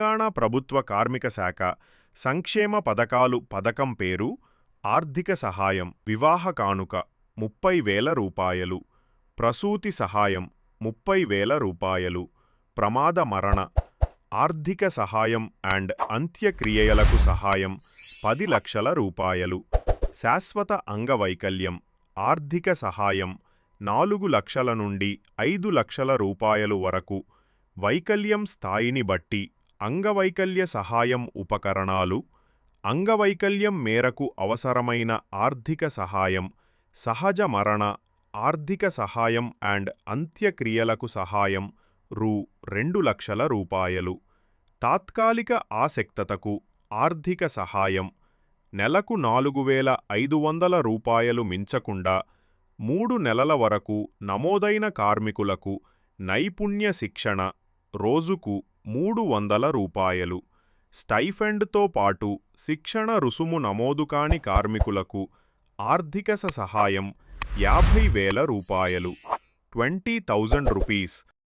తెలంగాణ ప్రభుత్వ కార్మిక శాఖ సంక్షేమ పథకాలు పథకం పేరు ఆర్థిక సహాయం వివాహ కానుక ముప్పై వేల రూపాయలు ప్రసూతి సహాయం ముప్పై వేల రూపాయలు ప్రమాద మరణ ఆర్థిక సహాయం అండ్ అంత్యక్రియలకు సహాయం పది లక్షల రూపాయలు శాశ్వత అంగవైకల్యం ఆర్థిక సహాయం నాలుగు లక్షల నుండి ఐదు లక్షల రూపాయలు వరకు వైకల్యం స్థాయిని బట్టి అంగవైకల్య సహాయం ఉపకరణాలు అంగవైకల్యం మేరకు అవసరమైన ఆర్థిక సహాయం సహజ మరణ ఆర్థిక సహాయం అండ్ అంత్యక్రియలకు సహాయం రూ రెండు లక్షల రూపాయలు. తాత్కాలిక ఆసక్తతకు ఆర్థిక సహాయం నెలకు నాలుగు వేల ఐదు వందల రూపాయలు మించకుండా మూడు నెలల వరకు నమోదైన కార్మికులకు నైపుణ్య శిక్షణ రోజుకు మూడు వందల రూపాయలు. స్టైఫెండ్తో పాటు శిక్షణ రుసుము నమోదు కాని కార్మికులకు ఆర్థిక సహాయం యాభై వేల రూపాయలు. Twenty thousand rupees.